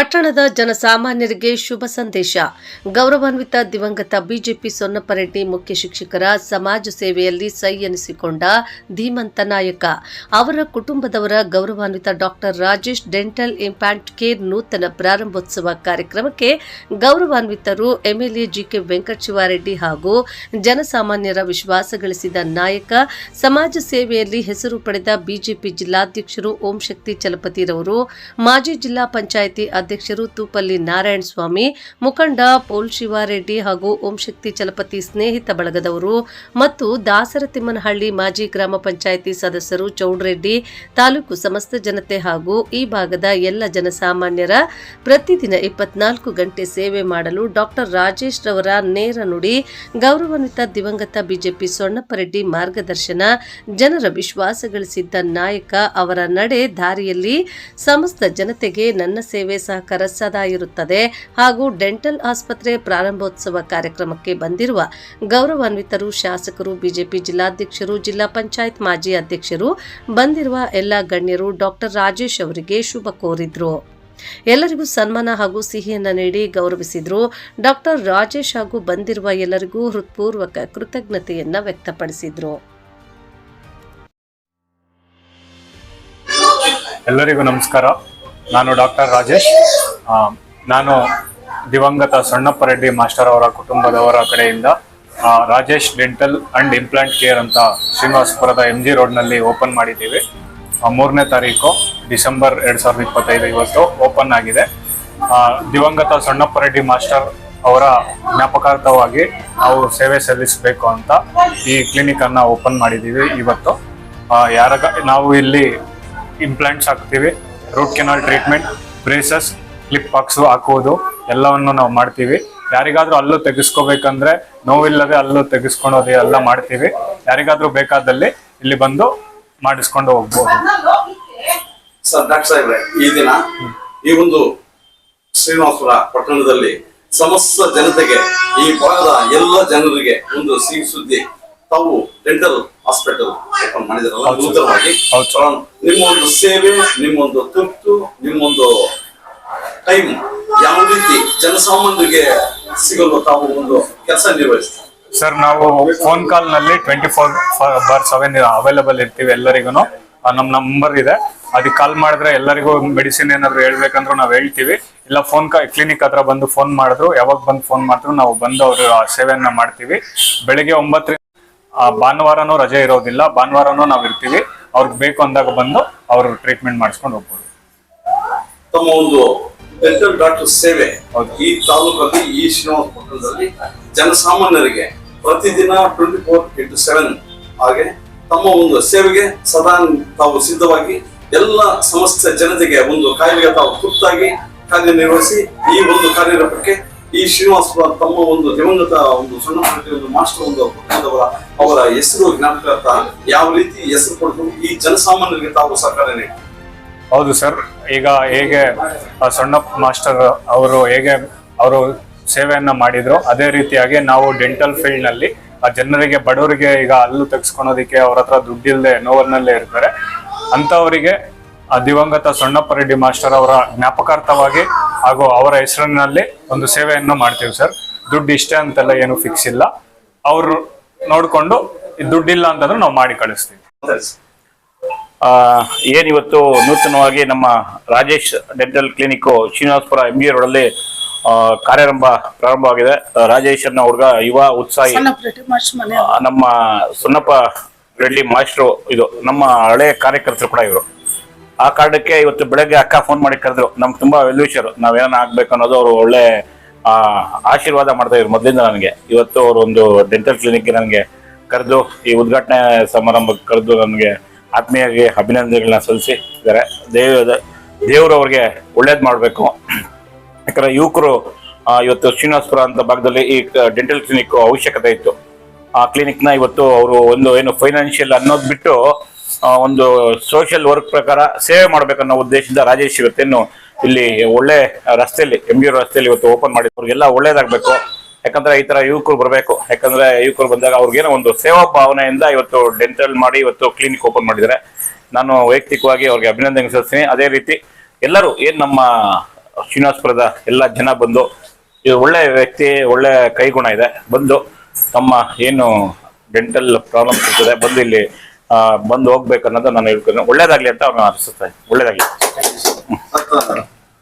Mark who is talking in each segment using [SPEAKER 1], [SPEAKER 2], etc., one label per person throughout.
[SPEAKER 1] ಪಟ್ಟಣದ ಜನಸಾಮಾನ್ಯರಿಗೆ ಶುಭ ಸಂದೇಶ. ಗೌರವಾನ್ವಿತ ದಿವಂಗತ ಬಿಜೆಪಿ ಸೊನ್ನಪರೆಡ್ಡಿ ಮುಖ್ಯ ಶಿಕ್ಷಕರ ಸಮಾಜ ಸೇವೆಯಲ್ಲಿ ಸೈ ಎನಿಸಿಕೊಂಡ ಧೀಮಂತ ನಾಯಕ. ಅವರ ಕುಟುಂಬದವರ ಗೌರವಾನ್ವಿತ doctor Rajesh dental implant care ನೂತನ ಪ್ರಾರಂಭೋತ್ಸವ ಕಾರ್ಯಕ್ರಮಕ್ಕೆ ಗೌರವಾನ್ವಿತರು ಎಂಎಲ್ಎ ಜಿಕೆ ವೆಂಕಟ ಶಿವಾರೆಡ್ಡಿ ಹಾಗೂ ಜನಸಾಮಾನ್ಯರ ವಿಶ್ವಾಸ ಗಳಿಸಿದ ನಾಯಕ, ಸಮಾಜ ಸೇವೆಯಲ್ಲಿ ಹೆಸರು ಪಡೆದ ಬಿಜೆಪಿ ಜಿಲ್ಲಾಧ್ಯಕ್ಷರು ಓಂ ಶಕ್ತಿ ಚಲಪತಿರವರು ಮಾಜಿ ಜಿಲ್ಲಾ ಪಂಚಾಯಿತಿ ಅಧ್ಯಕ್ಷರು ತೂಪಲ್ಲಿ ನಾರಾಯಣ ಸ್ವಾಮಿ, ಮುಖಂಡ ಪೋಲ್ ಶಿವಾರೆಡ್ಡಿ ಹಾಗೂ ಓಂ ಶಕ್ತಿ ಚಲಪತಿ ಸ್ನೇಹಿತ ಬಳಗದವರು ಮತ್ತು ದಾಸರತಿಮ್ಮನಹಳ್ಳಿ ಮಾಜಿ ಗ್ರಾಮ ಪಂಚಾಯಿತಿ ಸದಸ್ಯರು ಚೌಡ್ರೆಡ್ಡಿ, ತಾಲೂಕು ಸಮಸ್ತ ಜನತೆ ಹಾಗೂ ಈ ಭಾಗದ ಎಲ್ಲ ಜನಸಾಮಾನ್ಯರ ಪ್ರತಿದಿನ ಇಪ್ಪತ್ನಾಲ್ಕು ಗಂಟೆ ಸೇವೆ ಮಾಡಲು ಡಾಕ್ಟರ್ ರಾಜೇಶ್ ರವರ ನೇರ ನುಡಿ, ಗೌರವಾನ್ವಿತ ದಿವಂಗತ ಬಿಜೆಪಿ ಸೊಣ್ಣಪ್ಪರೆಡ್ಡಿ ಮಾರ್ಗದರ್ಶನ, ಜನರ ವಿಶ್ವಾಸ ಗಳಿಸಿದ್ದ ನಾಯಕ ಅವರ ನಡೆ ದಾರಿಯಲ್ಲಿ ಸಮಸ್ತ ಜನತೆಗೆ ನನ್ನ ಸೇವೆ ಸಹಕಾರ ಸದಾ ಇರುತ್ತದೆ ಹಾಗೂ ಡೆಂಟಲ್ ಆಸ್ಪತ್ರೆ ಪ್ರಾರಂಭೋತ್ಸವ ಕಾರ್ಯಕ್ರಮಕ್ಕೆ ಬಂದಿರುವ ಗೌರವಾನ್ವಿತರು ಶಾಸಕರು, ಬಿಜೆಪಿ ಜಿಲ್ಲಾಧ್ಯಕ್ಷರು, ಜಿಲ್ಲಾ ಪಂಚಾಯತ್ ಮಾಜಿ ಅಧ್ಯಕ್ಷರು, ಬಂದಿರುವ ಎಲ್ಲ ಗಣ್ಯರು ಡಾಕ್ಟರ್ ರಾಜೇಶ್ ಅವರಿಗೆ ಶುಭ ಕೋರಿದ್ರು. ಎಲ್ಲರಿಗೂ ಸನ್ಮಾನ ಹಾಗೂ ಸಿಹಿಯನ್ನು ನೀಡಿ ಗೌರವಿಸಿದ್ರು ಡಾಕ್ಟರ್ ರಾಜೇಶ್ ಹಾಗೂ ಬಂದಿರುವ ಎಲ್ಲರಿಗೂ ಹೃತ್ಪೂರ್ವಕ ಕೃತಜ್ಞತೆಯನ್ನ ವ್ಯಕ್ತಪಡಿಸಿದ್ರು.
[SPEAKER 2] ಎಲ್ಲರಿಗೂ ನಮಸ್ಕಾರ. ನಾನು ಡಾಕ್ಟರ್ ರಾಜೇಶ್. ನಾನು ದಿವಂಗತ ಸಣ್ಣಪ್ಪ ರೆಡ್ಡಿ ಮಾಸ್ಟರ್ ಅವರ ಕುಟುಂಬದವರ ಕಡೆಯಿಂದ Rajesh dental and implant care ಅಂತ ಶ್ರೀನಿವಾಸಪುರದ ಎಂ ಜಿ ರೋಡ್ನಲ್ಲಿ ಓಪನ್ ಮಾಡಿದ್ದೀವಿ. ಮೂರನೇ ತಾರೀಕು ಡಿಸೆಂಬರ್ ಎರಡು ಸಾವಿರದ ಇಪ್ಪತ್ತೈದು ಇವತ್ತು ಓಪನ್ ಆಗಿದೆ. ದಿವಂಗತ ಸಣ್ಣಪ್ಪ ರೆಡ್ಡಿ ಮಾಸ್ಟರ್ ಅವರ ಜ್ಞಾಪಕಾರ್ಥವಾಗಿ ನಾವು ಸೇವೆ ಸಲ್ಲಿಸಬೇಕು ಅಂತ ಈ ಕ್ಲಿನಿಕನ್ನು ಓಪನ್ ಮಾಡಿದ್ದೀವಿ ಇವತ್ತು. ಆ, ಯಾರಾಗ ನಾವು ಇಲ್ಲಿ ಇಂಪ್ಲಾಂಟ್ಸ್ ಹಾಕ್ತೀವಿ. Root canal treatment braces clip ಹಾಕ್ಸು ಹಾಕುವುದು ಎಲ್ಲವನ್ನು ನಾವು ಮಾಡ್ತೀವಿ. ಯಾರಿಗಾದ್ರೂ ಅಲ್ಲೂ ತೆಗೆಸ್ಕೋಬೇಕಂದ್ರೆ ನೋವಿಲ್ಲದೆ ಅಲ್ಲೂ ತೆಗೆಸ್ಕೊಳೋದು ಎಲ್ಲ ಮಾಡ್ತೀವಿ. ಯಾರಿಗಾದ್ರೂ ಬೇಕಾದಲ್ಲಿ ಇಲ್ಲಿ ಬಂದು ಮಾಡಿಸ್ಕೊಂಡು ಹೋಗ್ಬೋದು.
[SPEAKER 3] ಸರ್, ಡಾಕ್ಟರ್ ಸಾಹೇಬ್ರೆ, ಈ ದಿನ ಈ ಒಂದು ಶ್ರೀನಿವಾಸಪುರ ಪಟ್ಟಣದಲ್ಲಿ ಸಮಸ್ತ ಜನತೆಗೆ, ಈ ಭಾಗದ ಎಲ್ಲ ಜನರಿಗೆ ಒಂದು ಸಿಹಿ ಸುದ್ದಿ. ತಾವು ಡೆಂಟಲ್ ಹಾಸ್ಪಿಟಲ್ ಮಾಡಿದಾರಲ್ಲ. ನೂತನವಾಗಿ. ನಿಮ್ಮ ಒಂದು ಸೇವೆ ನಿಮ್ಮೊಂದು ತುರ್ತು ನಿಮ್ಮೊಂದು ಟೈಮ್ ಯಾವ ರೀತಿ ಜನಸಾಮಾನ್ಯರಿಗೆ ಸಿಗಲು ತಾವು ಒಂದು ಕೆಲಸ ನಿರ್ವಹಿಸ್ತಾರೆ?
[SPEAKER 2] ಸರ್ ನಾವು phone ಕಾಲ್ನಲ್ಲಿ twenty four by seven available ಇರ್ತೀವಿ ಎಲ್ಲರಿಗೂ ನಮ್ಮ ನಂಬರ್ ಇದೆ. ಅದಕ್ಕೆ ಕಾಲ್ ಮಾಡಿದ್ರೆ ಎಲ್ಲರಿಗೂ ಮೆಡಿಸಿನ್ ಏನಾದ್ರು ಹೇಳ್ಬೇಕಂದ್ರೂ ನಾವು ಹೇಳ್ತೀವಿ. ಇಲ್ಲ ಫೋನ್ ಕ್ಲಿನಿಕ್ ಹತ್ರ ಬಂದು ಫೋನ್ ಮಾಡಿದ್ರು ಯಾವಾಗ ಬಂದು ಫೋನ್ ಮಾಡಿದ್ರು ನಾವು ಬಂದು ಅವ್ರ ಸೇವೆಯನ್ನ ಮಾಡ್ತೀವಿ. ಬೆಳಿಗ್ಗೆ ಒಂಬತ್ತರಿಂದ ಆ, ಭಾನುವಾರನೂ ರಜೆ ಇರೋದಿಲ್ಲ. ಭಾನುವಾರನೂ ನಾವು ಇರ್ತೀವಿ. ಅವ್ರಿಗೆ ಬೇಕು ಅಂದಾಗ ಬಂದು ಅವರು ಟ್ರೀಟ್ಮೆಂಟ್ ಮಾಡಿಸ್ಕೊಂಡು ಹೋಗ್ಬೋದು.
[SPEAKER 3] ತಮ್ಮ ಒಂದು ಡೆಂಟಲ್ ಡಾಕ್ಟರ್ ಸೇವೆ. ಈ ತಾಲೂಕಲ್ಲಿ ಈ ಶ್ರೀನಿವಾಸ ಪಟ್ಟಣದಲ್ಲಿ ಜನಸಾಮಾನ್ಯರಿಗೆ ಪ್ರತಿದಿನ ಟ್ವೆಂಟಿ ಫೋರ್ ಇಂಟು ಸೆವೆನ್ ಹಾಗೆ ತಮ್ಮ ಒಂದು ಸೇವೆಗೆ ಸದಾ ತಾವು ಸಿದ್ಧವಾಗಿ ಎಲ್ಲ ಸಮಸ್ತ ಜನತೆಗೆ ಒಂದು ಕಾಯಿಲೆಗೆ ತಾವು ತುರ್ತಾಗಿ ಕಾರ್ಯನಿರ್ವಹಿಸಿ ಈ ಒಂದು ಕಾರ್ಯರೂಪಕ್ಕೆ ಈ ಶ್ರೀನಿವಾಸಪುರ ತಮ್ಮ ಒಂದು ದಿವಂಗತ, ಒಂದು ಸಣ್ಣ ಒಂದು ಮಾಸ್ಟರ್ ಒಂದು ಪುಟ್ಟದವರ ಅವರ ಹೆಸರು ಜ್ಞಾಪಕಾರ್ಥ ಯಾವ ರೀತಿ ಹೆಸರು ಕೊಡಬೇಕು? ಈ ಜನಸಾಮಾನ್ಯರಿಗೆ ತಾವು ಸಹಕಾರ ನೀಡಿ.
[SPEAKER 2] ಹೌದು ಸರ್, ಈಗ ಹೇಗೆ ಆ ಸಣ್ಣಪ್ಪ ಮಾಸ್ಟರ್ ಅವರು ಹೇಗೆ ಅವರು ಸೇವೆಯನ್ನ ಮಾಡಿದ್ರು, ಅದೇ ರೀತಿಯಾಗಿ ನಾವು ಡೆಂಟಲ್ ಫೀಲ್ಡ್ ಆ ಜನರಿಗೆ, ಬಡವರಿಗೆ ಈಗ ಹಲ್ಲು ತೆಗೆಸ್ಕೊಳೋದಕ್ಕೆ ಅವ್ರ ಹತ್ರ ದುಡ್ಡಿಲ್ಲದೆ ನೋವನ್ನಲ್ಲೇ ಇರ್ತಾರೆ. ಅಂತವರಿಗೆ ದಿವಂಗತ ಸಣ್ಣಪ್ಪ ರೆಡ್ಡಿ ಮಾಸ್ಟರ್ ಅವರ ಜ್ಞಾಪಕಾರ್ಥವಾಗಿ ಹಾಗೂ ಅವರ ಹೆಸರಿನಲ್ಲಿ ಒಂದು ಸೇವೆಯನ್ನು ಮಾಡ್ತೀವಿ ಸರ್. ದುಡ್ಡು ಇಷ್ಟೇ ಅಂತೆಲ್ಲ ಏನು ಫಿಕ್ಸ್ ಇಲ್ಲ. ಅವರು ನೋಡಿಕೊಂಡು ದುಡ್ಡಿಲ್ಲ ಅಂತಂದ್ರೆ ನಾವು ಮಾಡಿ ಕಳಿಸ್ತೀವಿ.
[SPEAKER 4] ಏನಿವತ್ತು ನೂತನವಾಗಿ ನಮ್ಮ Rajesh dental clinic Srinivaspur M G ರೋಡಲ್ಲಿ ಕಾರ್ಯಾರಂಭ ಪ್ರಾರಂಭವಾಗಿದೆ. ರಾಜೇಶ್ ಅನ್ನ ಹುಡುಗ ಯುವ ಉತ್ಸಾಹಿ. ನಮ್ಮ ಸುನ್ನಪ್ಪ ರೆಡ್ಡಿ ಮಾಸ್ಟ್ರು ಇದು ನಮ್ಮ ಹಳೆಯ ಕಾರ್ಯಕರ್ತರು ಕೂಡ ಇವರು. ಆ ಕಾರಣಕ್ಕೆ ಇವತ್ತು ಬೆಳಗ್ಗೆ ಅಕ್ಕ ಫೋನ್ ಮಾಡಿ ಕರೆದ್ರು ನಮ್ಗೆ ತುಂಬಾ ವೆಲ್ವಿಷರ್ ನಾವೇನ ಆಗ್ಬೇಕು ಅನ್ನೋದು ಅವರು ಒಳ್ಳೆ ಆ, ಆಶೀರ್ವಾದ ಮಾಡ್ತಾ ಇದ್ರು ಮೊದಲಿಂದ ನನಗೆ. ಇವತ್ತು ಅವರು ಒಂದು ಡೆಂಟಲ್ ಕ್ಲಿನಿಕ್ಗೆ ನನಗೆ ಕರೆದು ಈ ಉದ್ಘಾಟನೆ ಸಮಾರಂಭಕ್ಕೆ ಕರೆದು ನನಗೆ ಆತ್ಮೀಯವಾಗಿ ಅಭಿನಂದನೆಗಳನ್ನ ಸಲ್ಲಿಸಿ ಇದ್ದಾರೆ. ದೇವ ದೇವರು ಅವ್ರಿಗೆ ಒಳ್ಳೇದು ಮಾಡಬೇಕು. ಯಾಕಂದ್ರೆ ಯುವಕರು ಇವತ್ತು ಶ್ರೀನಿವಾಸಪುರ ಅಂತ ಭಾಗದಲ್ಲಿ ಈ ಡೆಂಟಲ್ ಕ್ಲಿನಿಕ್ ಅವಶ್ಯಕತೆ ಇತ್ತು. ಆ ಕ್ಲಿನಿಕ್ನ ಇವತ್ತು ಅವರು ಒಂದು ಏನು ಫೈನಾನ್ಷಿಯಲ್ ಅನ್ನೋದು ಬಿಟ್ಟು ಒಂದು ಸೋಷಿಯಲ್ ವರ್ಕ್ ಪ್ರಕಾರ ಸೇವೆ ಮಾಡಬೇಕನ್ನೋ ಉದ್ದೇಶದಿಂದ ರಾಜೇಶ್ ಇವತ್ತೇನು ಇಲ್ಲಿ ಒಳ್ಳೆ ರಸ್ತೆಯಲ್ಲಿ ಎಂ ರಸ್ತೆಯಲ್ಲಿ ಇವತ್ತು ಓಪನ್ ಮಾಡಿ ಅವ್ರಿಗೆಲ್ಲ ಒಳ್ಳೇದಾಗಬೇಕು. ಯಾಕಂದ್ರೆ ಈ ತರ ಯುವಕರು ಬರಬೇಕು. ಯಾಕಂದ್ರೆ ಯುವಕರು ಬಂದಾಗ ಅವ್ರಿಗೇನೋ ಒಂದು ಸೇವಾ ಭಾವನೆಯಿಂದ ಇವತ್ತು ಡೆಂಟಲ್ ಮಾಡಿ ಇವತ್ತು ಕ್ಲಿನಿಕ್ ಓಪನ್ ಮಾಡಿದ್ದಾರೆ. ನಾನು ವೈಯಕ್ತಿಕವಾಗಿ ಅವ್ರಿಗೆ ಅಭಿನಂದನೆ ಸಲ್ಲಿಸ್ತೀನಿ. ಅದೇ ರೀತಿ ಎಲ್ಲರೂ ಏನು ನಮ್ಮ ಶ್ರೀನಿವಾಸಪುರದ ಎಲ್ಲ ಜನ ಬಂದು, ಇದು ಒಳ್ಳೆ ವ್ಯಕ್ತಿ, ಒಳ್ಳೆ ಕೈಗುಣ ಇದೆ. ಬಂದು ತಮ್ಮ ಏನು ಡೆಂಟಲ್ ಪ್ರಾಬ್ಲಮ್ಸ್ ಇರ್ತದೆ ಬಂದು ಇಲ್ಲಿ ಬಂದು ಹೋಗ್ಬೇಕು ಅನ್ನೋದು ನಾನು ಹೇಳ್ಕೊಂಡು ಒಳ್ಳೇದಾಗ್ಲಿ ಅಂತ ಅವ್ರನ್ನ ಅನಿಸುತ್ತೆ ಒಳ್ಳೇದಾಗ್ಲಿ.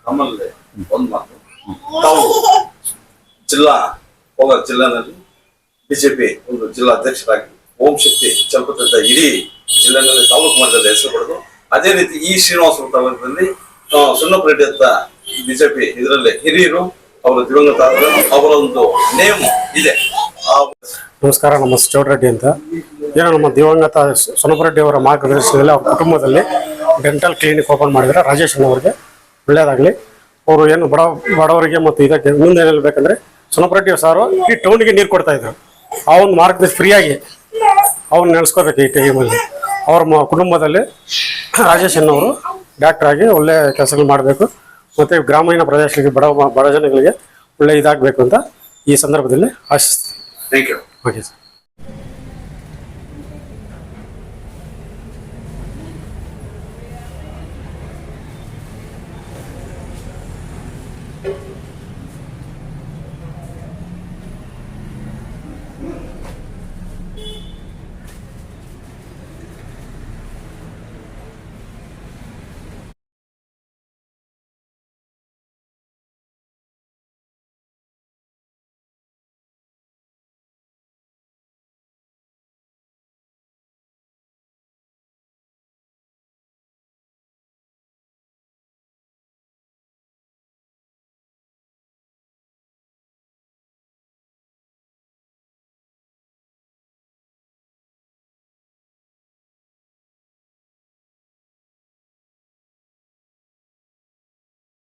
[SPEAKER 3] ನಮ್ಮಲ್ಲಿ ಒಂದು ಮಾತು. ತಾವು ಜಿಲ್ಲಾ ಕೋಲಾರ ಜಿಲ್ಲೆನಲ್ಲಿ ಬಿಜೆಪಿ ಒಂದು ಜಿಲ್ಲಾ ಅಧ್ಯಕ್ಷರಾಗಿ ಓಂ ಶಕ್ತಿ ಚಲಪತಿಯಿಂದ ಇಡೀ ಜಿಲ್ಲೆನಲ್ಲಿ ತಾಲೂಕು ಮಟ್ಟದಲ್ಲಿ ಹೆಸರು ಪಡೆದು ಅದೇ ರೀತಿ ಈ ಶ್ರೀನಿವಾಸ ತಾಲೂಕಿನಲ್ಲಿ ರೆಡ್ಡಿ ಅಂತ ಬಿಜೆಪಿ ಇದರಲ್ಲಿ ಹಿರಿಯರು ಅವರ ದಿವಂಗತ ಅವರ ಒಂದು ನೇಮ್ ಇದೆ. ಆ
[SPEAKER 5] ನಮಸ್ಕಾರ ನಮ್ಮ ಚೌಡರೆಡ್ಡಿ ಅಂತ. ಏನೋ ನಮ್ಮ ದಿವಂಗತ ಸೊನಪರೆಡ್ಡಿ ಅವರ ಮಾರ್ಗದರ್ಶನದಲ್ಲಿ ಅವ್ರ ಕುಟುಂಬದಲ್ಲಿ ಡೆಂಟಲ್ ಕ್ಲಿನಿಕ್ ಓಪನ್ ಮಾಡಿದ್ರೆ ರಾಜೇಶ್ ಅವರಿಗೆ ಒಳ್ಳೆಯದಾಗಲಿ. ಅವರು ಏನು ಬಡ ಬಡವರಿಗೆ ಮತ್ತು ಇದಕ್ಕೆ ಮುಂದೆ ಏನ್ ಹೇಳ್ಬೇಕಂದ್ರೆ ಸೊನಪರೆಡ್ಡಿ ಸಾರು ಈ ಟೌನಿಗೆ ನೀರು ಕೊಡ್ತಾ ಇದ್ರು. ಆ ಒಂದು ಮಾರ್ಗದರ್ಶನ ಫ್ರೀಯಾಗಿ ಅವ್ನು ನೆನೆಸ್ಕೋಬೇಕು ಈ ಟೈಮಲ್ಲಿ ಅವ್ರ ಮ ಕುಟುಂಬದಲ್ಲಿ ರಾಜೇಶ್ ಅನ್ನೋರು ಡಾಕ್ಟರ್ ಆಗಿ ಒಳ್ಳೆ ಕೆಲಸಗಳು ಮಾಡಬೇಕು. ಮತ್ತು ಗ್ರಾಮೀಣ ಪ್ರದೇಶಗಳಿಗೆ ಬಡ ಬಡ ಜನಗಳಿಗೆ ಒಳ್ಳೆ ಇದಾಗಬೇಕು ಅಂತ ಈ ಸಂದರ್ಭದಲ್ಲಿ ಆಶಿಸ್ತೀನಿ.
[SPEAKER 3] Thank you
[SPEAKER 5] okay sir